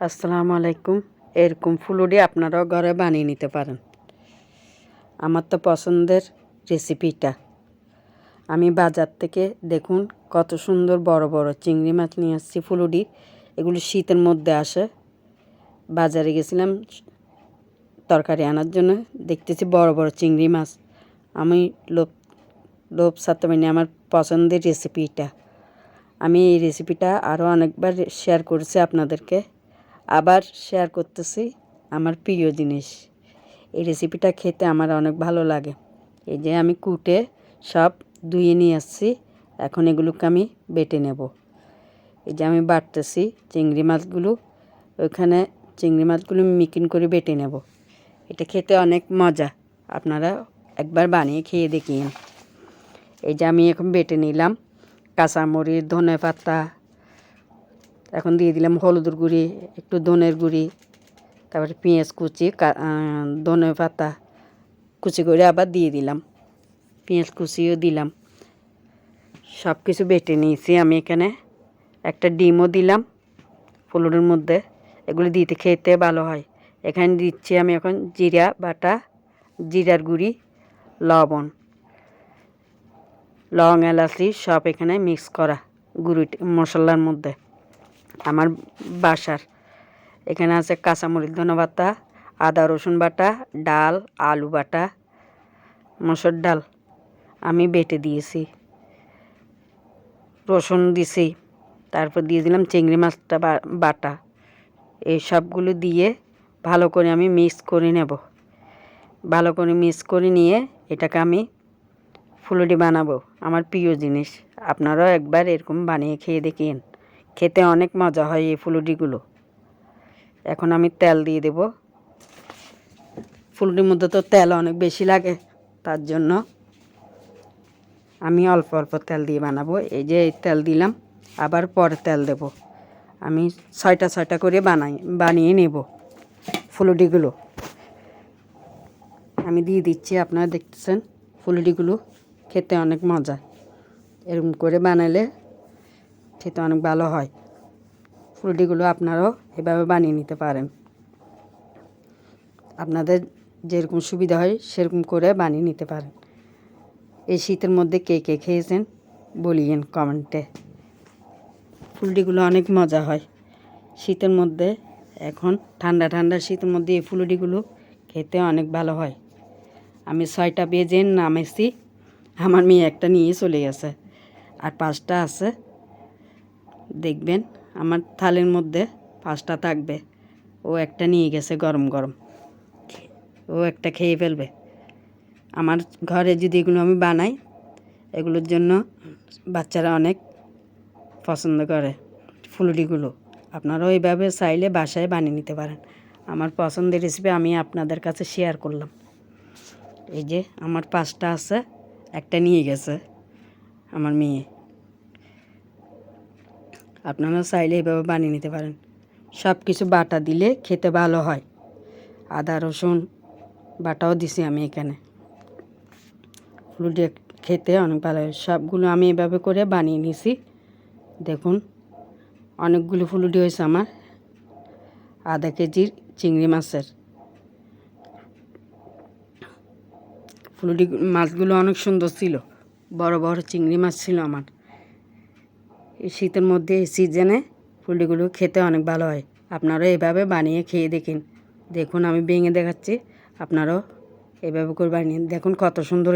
আসসালামু আলাইকুম। এরকম ফুলুরি আপনারাও ঘরে বানিয়ে নিতে পারেন। আমার তো পছন্দের রেসিপিটা। আমি বাজার থেকে দেখুন কত সুন্দর বড় বড় চিংড়ি মাছ নিয়ে আসছি ফুলুডি এগুলো শীতের মধ্যে আসে। বাজারে গেছিলাম তরকারি আনার জন্য। দেখতেছি বড় বড় চিংড়ি মাছ। আমি লোভ লোভ সারতে পারিনি আমার পছন্দের রেসিপিটা। আমি এই রেসিপিটা আরও অনেকবার শেয়ার করেছি আপনাদেরকে। আবার শেয়ার করতেছি আমার প্রিয় জিনিস। এই রেসিপিটা খেতে আমার অনেক ভালো লাগে। এই যে আমি কুটে সব ধুয়ে নিয়ে আসছি, এখন এগুলোকে আমি বেটে নেব। এই যে আমি বাটতেছি চিংড়ি মাছগুলো, ওইখানে চিংড়ি মাছগুলো মিকিন করে বেটে নেব। এটা খেতে অনেক মজা। আপনারা একবার বানিয়ে খেয়ে দেখিয়ে এই যে আমি এখন বেটে নিলাম কাঁচামরিচ ধনে পাতা এখন দিয়ে দিলাম হলুদের গুঁড়ি, একটু ধনের গুঁড়ি, তারপরে পেঁয়াজ কুচি ধনে পাতা কুচি করে আবার দিয়ে দিলাম। পেঁয়াজ কুচিও দিলাম। সব কিছু বেটে নিয়েছি আমি এখানে। একটা ডিমও দিলাম ফুলুরের মধ্যে। এগুলো দিতে খেতে ভালো হয়। এখানে দিচ্ছি আমি এখন জিরা বাটা, জিরার গুঁড়ি, লবণ। লং এলাচি সব এখানে মিক্স করা গুঁড়ি মশলার মধ্যে। আমার বাসার। এখানে আছে কাঁচামরিচ ধনে বাটা আদা, রসুন বাটা, ডাল, আলু বাটা, মসুর ডাল। আমি বেটে দিয়েছি। রসুন দিছি। তারপর দিয়ে দিলাম চিংড়ি মাছটা বাটা। এই সবগুলো দিয়ে ভালো করে আমি মিক্স করে নেব। ভালো করে মিক্স করে নিয়ে এটাকে আমি ফুলুরি বানাবো। আমার প্রিয় জিনিস। আপনারাও একবার এরকম বানিয়ে খেয়ে দেখিন। খেতে অনেক মজা হয় এই ফুলুডিগুলো এখন আমি তেল দিয়ে দেব। ফুলুডির মধ্যে তো তেল অনেক বেশি লাগে, তার জন্য আমি অল্প অল্প তেল দিয়ে বানাবো। এই যে তেল দিলাম, আবার পরে তেল দেব। আমি ছয়টা ছয়টা করে বানাই, বানিয়ে নেব ফুলুডিগুলো আমি দিয়ে দিচ্ছি, আপনারা দেখতেছেন ফুলুডিগুলো খেতে অনেক মজা। এরকম করে বানালে খেতে অনেক ভালো হয়। ফুলটিগুলো আপনারাও এভাবে বানিয়ে নিতে পারেন। আপনাদের যেরকম সুবিধা হয় সেরকম করে বানিয়ে নিতে পারেন। এই শীতের মধ্যে কে কে খেয়েছেন বলিয়েন কমেন্টে। ফুলটিগুলো অনেক মজা হয়। শীতের মধ্যে এখন ঠান্ডা ঠান্ডা শীতের মধ্যে এই ফুলটিগুলো খেতে অনেক ভালো হয়। আমি ছয়টা বেজে নামেছি আমার মেয়ে একটা নিয়ে চলে গেছে। আর পাঁচটা আছে দেখবেন, আমার থালের মধ্যে পাঁচটা থাকবে। ও একটা নিয়ে গেছে গরম গরম। ও একটা খেয়ে ফেলবে। আমার ঘরে যদি এগুলো আমি বানাই, এগুলোর জন্য বাচ্চারা অনেক পছন্দ করে ফুলুরিগুলো। আপনারাও এইভাবে চাইলে বাসায় বানিয়ে নিতে পারেন। আমার পছন্দের রেসিপি আমি আপনাদের কাছে শেয়ার করলাম। এই যে, আমার পাঁচটা আছে, একটা নিয়ে গেছে আমার মেয়ে। আপনারা চাইলে এভাবে বানিয়ে নিতে পারেন। সব কিছু বাটা দিলে খেতে ভালো হয়। আদা, রসুন বাটাও দিছি আমি এখানে। ফুলুটি খেতে অনেক ভালো হয়। সবগুলো আমি এভাবে করে বানিয়ে নিছি। দেখুন, অনেকগুলো ফুলুটি হয়েছে আমার। আধা কেজির চিংড়ি মাছের। ফুলুটি মাছগুলো অনেক সুন্দর ছিল। বড় বড় চিংড়ি মাছ ছিল আমার। শীতের মধ্যে এই সিজনে ফুলটিগুলো খেতে অনেক ভালো হয়। আপনারাও এভাবে বানিয়ে খেয়ে দেখেন। দেখুন, আমি ভেঙে দেখাচ্ছি। আপনারাও এভাবে করে বানিয়ে দেখুন কত সুন্দর